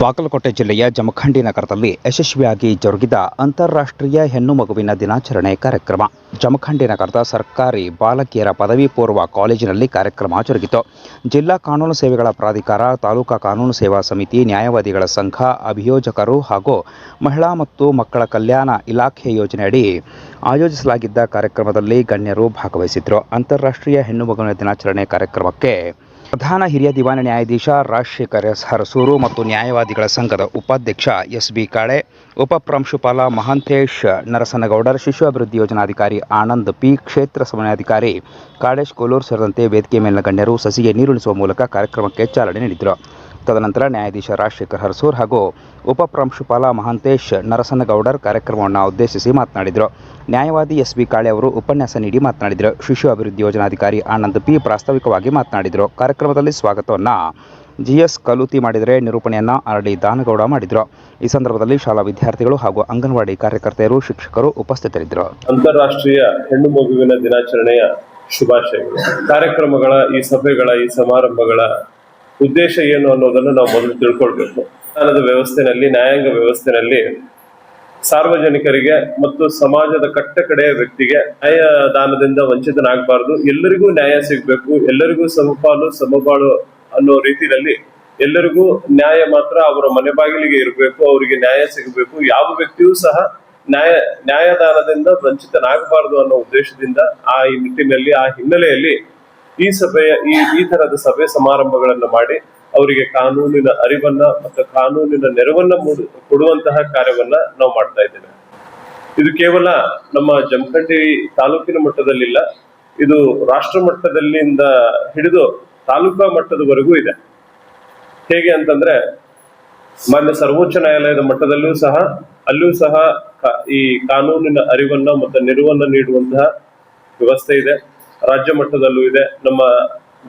ಬಾಗಲಕೋಟೆ ಜಿಲ್ಲೆಯ ಜಮಖಂಡಿ ನಗರದಲ್ಲಿ ಯಶಸ್ವಿಯಾಗಿ ಜರುಗಿದ ಅಂತಾರಾಷ್ಟ್ರೀಯ ಹೆಣ್ಣು ಮಗುವಿನ ದಿನಾಚರಣೆ ಕಾರ್ಯಕ್ರಮ. ಜಮಖಂಡಿ ನಗರದ ಸರ್ಕಾರಿ ಬಾಲಕಿಯರ ಪದವಿ ಪೂರ್ವ ಕಾಲೇಜಿನಲ್ಲಿ ಕಾರ್ಯಕ್ರಮ ಜರುಗಿತು. ಜಿಲ್ಲಾ ಕಾನೂನು ಸೇವೆಗಳ ಪ್ರಾಧಿಕಾರ, ತಾಲೂಕಾ ಕಾನೂನು ಸೇವಾ ಸಮಿತಿ, ನ್ಯಾಯವಾದಿಗಳ ಸಂಘ, ಅಭಿಯೋಜಕರು ಹಾಗೂ ಮಹಿಳಾ ಮತ್ತು ಮಕ್ಕಳ ಕಲ್ಯಾಣ ಇಲಾಖೆ ಯೋಜನೆಯಡಿ ಆಯೋಜಿಸಲಾಗಿದ್ದ ಕಾರ್ಯಕ್ರಮದಲ್ಲಿ ಗಣ್ಯರು ಭಾಗವಹಿಸಿದ್ರು. ಅಂತಾರಾಷ್ಟ್ರೀಯ ಹೆಣ್ಣು ಮಗುವಿನ ದಿನಾಚರಣೆ ಕಾರ್ಯಕ್ರಮಕ್ಕೆ ಪ್ರಧಾನ ಹಿರಿಯ ದಿವಾನ ನ್ಯಾಯಾಧೀಶ ರಾಜಶೇಖರ್ ಎಸ್ ಹರಸೂರು ಮತ್ತು ನ್ಯಾಯವಾದಿಗಳ ಸಂಘದ ಉಪಾಧ್ಯಕ್ಷ ಎಸ್ ಬಿ ಕಾಳೆ ಉಪಪ್ರಾಂಶುಪಾಲ ಮಹಾಂತೇಶ್ ನರಸನಗೌಡರ್ ಶಿಶು ಅಭಿವೃದ್ಧಿ ಯೋಜನಾಧಿಕಾರಿ ಆನಂದ್ ಪಿ, ಕ್ಷೇತ್ರ ಸಮನ್ವಯಾಧಿಕಾರಿ ಕಾಳೇಶ್ ಕೋಲೂರ್ ಸೇರಿದಂತೆ ವೇದಿಕೆ ಮೇಲಿನ ಗಣ್ಯರು ಸಸಿಗೆ ನೀರುಣಿಸುವ ಮೂಲಕ ಕಾರ್ಯಕ್ರಮಕ್ಕೆ ಚಾಲನೆ ನೀಡಿದರು. ತದನಂತರ ನ್ಯಾಯಾಧೀಶ ರಾಜಶೇಖರ್ ಹರಸೂರ್ ಹಾಗೂ ಉಪಪ್ರಾಂಶುಪಾಲ ಮಹಾಂತೇಶ್ ನರಸನಗೌಡರ್ ಕಾರ್ಯಕ್ರಮವನ್ನು ಉದ್ದೇಶಿಸಿ ಮಾತನಾಡಿದರು. ನ್ಯಾಯವಾದಿ ಎಸ್ ಬಿ ಕಾಳೆ ಅವರು ಉಪನ್ಯಾಸ ನೀಡಿ ಮಾತನಾಡಿದರು. ಶಿಶು ಅಭಿವೃದ್ಧಿ ಯೋಜನಾಧಿಕಾರಿ ಆನಂದ್ ಪಿ ಪ್ರಾಸ್ತಾವಿಕವಾಗಿ ಮಾತನಾಡಿದರು. ಕಾರ್ಯಕ್ರಮದಲ್ಲಿ ಸ್ವಾಗತವನ್ನು ಜಿಎಸ್ ಕಲೂತಿ ಮಾಡಿದರೆ ನಿರೂಪಣೆಯನ್ನು ಆರ್ ಡಿ ದಾನಗೌಡ ಮಾಡಿದರು. ಈ ಸಂದರ್ಭದಲ್ಲಿ ಶಾಲಾ ವಿದ್ಯಾರ್ಥಿಗಳು ಹಾಗೂ ಅಂಗನವಾಡಿ ಕಾರ್ಯಕರ್ತೆಯರು, ಶಿಕ್ಷಕರು ಉಪಸ್ಥಿತರಿದ್ದರು. ಅಂತಾರಾಷ್ಟ್ರೀಯ ಹೆಣ್ಣು ಮಗುವಿನ ದಿನಾಚರಣೆಯ ಶುಭಾಶಯಗಳು. ಕಾರ್ಯಕ್ರಮಗಳ ಈ ಸಭೆಗಳ ಈ ಸಮಾರಂಭಗಳ ಉದ್ದೇಶ ಏನು ಅನ್ನೋದನ್ನು ನಾವು ಮೊದಲು ತಿಳ್ಕೊಳ್ಬೇಕು. ಸಂವಿಧಾನದ ವ್ಯವಸ್ಥೆನಲ್ಲಿ, ನ್ಯಾಯಾಂಗ ವ್ಯವಸ್ಥೆನಲ್ಲಿ ಸಾರ್ವಜನಿಕರಿಗೆ ಮತ್ತು ಸಮಾಜದ ಕಟ್ಟ ಕಡೆಯ ವ್ಯಕ್ತಿಗೆ ನ್ಯಾಯದಾನದಿಂದ ವಂಚಿತನಾಗಬಾರದು. ಎಲ್ಲರಿಗೂ ನ್ಯಾಯ ಸಿಗಬೇಕು. ಎಲ್ಲರಿಗೂ ಸಮಪಾಲು, ಸಮಬಾಳು ಅನ್ನೋ ರೀತಿಯಲ್ಲಿ ಎಲ್ಲರಿಗೂ ನ್ಯಾಯ ಮಾತ್ರ ಅವರ ಮನೆ ಬಾಗಿಲಿಗೆ ಇರಬೇಕು, ಅವರಿಗೆ ನ್ಯಾಯ ಸಿಗಬೇಕು. ಯಾವ ವ್ಯಕ್ತಿಯೂ ಸಹ ನ್ಯಾಯ, ನ್ಯಾಯದಾನದಿಂದ ವಂಚಿತನಾಗಬಾರದು ಅನ್ನೋ ಉದ್ದೇಶದಿಂದ ಆ ನಿಟ್ಟಿನಲ್ಲಿ, ಆ ಹಿನ್ನೆಲೆಯಲ್ಲಿ ಈ ಸಭೆಯ ಈ ಈ ತರದ ಸಭೆ ಸಮಾರಂಭಗಳನ್ನ ಮಾಡಿ ಅವರಿಗೆ ಕಾನೂನಿನ ಅರಿವನ್ನ ಮತ್ತು ಕಾನೂನಿನ ನೆರವನ್ನ ಕೊಡುವಂತಹ ಕಾರ್ಯವನ್ನ ನಾವು ಮಾಡ್ತಾ ಇದ್ದೇವೆ. ಇದು ಕೇವಲ ನಮ್ಮ ಜಮಖಂಡಿ ತಾಲೂಕಿನ ಮಟ್ಟದಲ್ಲಿಲ್ಲ, ಇದು ರಾಷ್ಟ್ರ ಮಟ್ಟದಲ್ಲಿಂದ ಹಿಡಿದು ತಾಲೂಕಾ ಮಟ್ಟದವರೆಗೂ ಇದೆ. ಹೇಗೆ ಅಂತಂದ್ರೆ, ಮಾನ್ಯ ಸರ್ವೋಚ್ಚ ನ್ಯಾಯಾಲಯದ ಮಟ್ಟದಲ್ಲೂ ಸಹ, ಅಲ್ಲೂ ಸಹ ಈ ಕಾನೂನಿನ ಅರಿವನ್ನ ಮತ್ತು ನೆರವನ್ನ ನೀಡುವಂತಹ ವ್ಯವಸ್ಥೆ ಇದೆ. ರಾಜ್ಯ ಮಟ್ಟದಲ್ಲೂ ಇದೆ. ನಮ್ಮ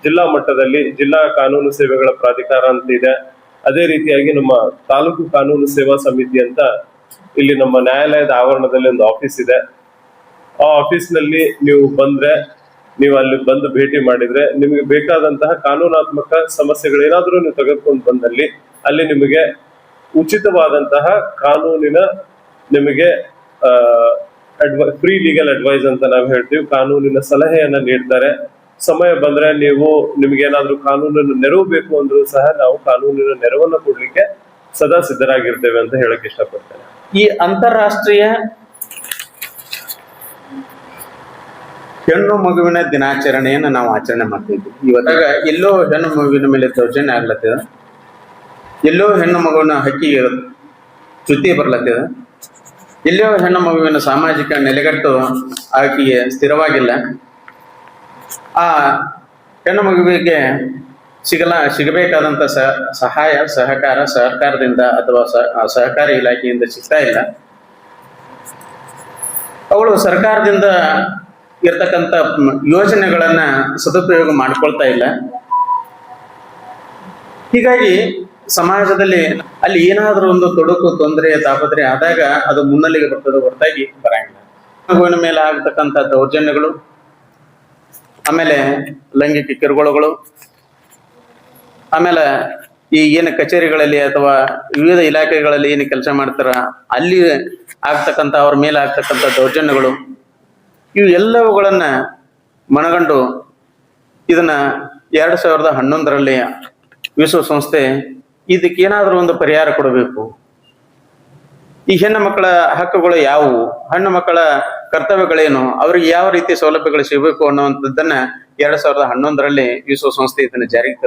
ಜಿಲ್ಲಾ ಮಟ್ಟದಲ್ಲಿ ಜಿಲ್ಲಾ ಕಾನೂನು ಸೇವೆಗಳ ಪ್ರಾಧಿಕಾರ ಅಂತ ಇದೆ. ಅದೇ ರೀತಿಯಾಗಿ ನಮ್ಮ ತಾಲೂಕು ಕಾನೂನು ಸೇವಾ ಸಮಿತಿ ಅಂತ ಇಲ್ಲಿ ನಮ್ಮ ನ್ಯಾಯಾಲಯದ ಆವರಣದಲ್ಲಿ ಒಂದು ಆಫೀಸ್ ಇದೆ. ಆ ಆಫೀಸ್ನಲ್ಲಿ ನೀವು ಬಂದ್ರೆ, ನೀವು ಅಲ್ಲಿ ಬಂದು ಭೇಟಿ ಮಾಡಿದ್ರೆ ನಿಮಗೆ ಬೇಕಾದಂತಹ ಕಾನೂನಾತ್ಮಕ ಸಮಸ್ಯೆಗಳೇನಾದ್ರೂ ನೀವು ತೆಗೆದುಕೊಂಡು ಬಂದಲ್ಲಿ ಅಲ್ಲಿ ನಿಮಗೆ ಉಚಿತವಾದಂತಹ ಕಾನೂನಿನ ನಿಮಗೆ ಫ್ರೀ ಲೀಗಲ್ ಅಡ್ವೈಸ್ ಅಂತ ನಾವು ಹೇಳ್ತೀವಿ. ಕಾನೂನಿನ ಸಲಹೆಯನ್ನ ನೀಡ್ತಾರೆ. ಸಮಯ ಬಂದ್ರೆ ನೀವು ನಿಮ್ಗೆ ಏನಾದ್ರೂ ಕಾನೂನನ್ನು ನೆರವು ಬೇಕು ಅಂದ್ರೂ ಸಹ ನಾವು ಕಾನೂನಿನ ನೆರವನ್ನ ಕೊಡ್ಲಿಕ್ಕೆ ಸದಾ ಸಿದ್ಧರಾಗಿರ್ತೇವೆ ಅಂತ ಹೇಳಕ್ ಇಷ್ಟಪಡ್ತೇನೆ. ಈ ಅಂತಾರಾಷ್ಟ್ರೀಯ ಹೆಣ್ಣು ಮಗುವಿನ ದಿನಾಚರಣೆಯನ್ನ ನಾವು ಆಚರಣೆ ಮಾಡ್ತಿದ್ವಿ. ಇವತ್ತಾಗ ಎಲ್ಲೋ ಹೆಣ್ಣು ಮಗುವಿನ ಮೇಲೆ ದೌರ್ಜನ್ಯ ಆಗ್ಲತ್ತದ. ಎಲ್ಲೋ ಹೆಣ್ಣು ಮಗುವಿನ ಹಕ್ಕಿ ಚ್ಯುತಿ ಬರ್ಲತ್ತದ. ಎಲ್ಲೋ ಹೆಣ್ಣು ಮಗುವಿನ ಸಾಮಾಜಿಕ ನೆಲೆಗಟ್ಟು ಆಕೆಗೆ ಸ್ಥಿರವಾಗಿಲ್ಲ. ಆ ಹೆಣ್ಣು ಮಗುವಿಗೆ ಸಿಗಲ, ಸಿಗಬೇಕಾದಂತ ಸ, ಸಹಾಯ, ಸಹಕಾರ ಸಹಕಾರದಿಂದ ಅಥವಾ ಸಹಕಾರಿ ಇಲಾಖೆಯಿಂದ ಸಿಗ್ತಾ ಇಲ್ಲ. ಅವಳು ಸರ್ಕಾರದಿಂದ ಇರ್ತಕ್ಕಂಥ ಯೋಜನೆಗಳನ್ನ ಸದುಪಯೋಗ ಮಾಡ್ಕೊಳ್ತಾ ಇಲ್ಲ. ಹೀಗಾಗಿ ಸಮಾಜದಲ್ಲಿ ಅಲ್ಲಿ ಏನಾದರೂ ಒಂದು ತೊಡಕು, ತೊಂದರೆ ತಾಪತ್ರೆ ಆದಾಗ ಅದು ಮುನ್ನೆಲೆಗೆ ಬರ್ತದೆ ಹೊರತಾಗಿ ಬರಂಗಿಲ್ಲ. ಮಗುವಿನ ಮೇಲೆ ಆಗ್ತಕ್ಕಂಥ ದೌರ್ಜನ್ಯಗಳು, ಆಮೇಲೆ ಲೈಂಗಿಕ ಕಿರುಗೋಳಗಳು ಆಮೇಲೆ ಈ ಏನು ಕಚೇರಿಗಳಲ್ಲಿ ಅಥವಾ ವಿವಿಧ ಇಲಾಖೆಗಳಲ್ಲಿ ಏನು ಕೆಲಸ ಮಾಡ್ತಾರ, ಅಲ್ಲಿ ಆಗ್ತಕ್ಕಂಥ ಅವ್ರ ಮೇಲೆ ಆಗ್ತಕ್ಕಂಥ ದೌರ್ಜನ್ಯಗಳು, ಇವು ಎಲ್ಲವುಗಳನ್ನ ಮನಗಂಡು ಇದನ್ನ ಎರಡು ಸಾವಿರದ ಹನ್ನೊಂದರಲ್ಲಿ ವಿಶ್ವಸಂಸ್ಥೆ ಇದಕ್ಕೆ ಏನಾದರೂ ಒಂದು ಪರಿಹಾರ ಕೊಡಬೇಕು. ಈ ಹೆಣ್ಣು ಮಕ್ಕಳ ಹಕ್ಕುಗಳು ಯಾವುವು? ಹೆಣ್ಣು ಮಕ್ಕಳ ಕರ್ತವ್ಯಗಳೇನು? ಅವ್ರಿಗೆ ಯಾವ ರೀತಿ ಸೌಲಭ್ಯಗಳು ಸಿಗಬೇಕು ಅನ್ನುವಂಥದ್ದನ್ನ ಎರಡ್ ಸಾವಿರದ ಹನ್ನೊಂದರಲ್ಲಿ ವಿಶ್ವಸಂಸ್ಥೆ ಇದನ್ನ ಜಾರಿಗೆ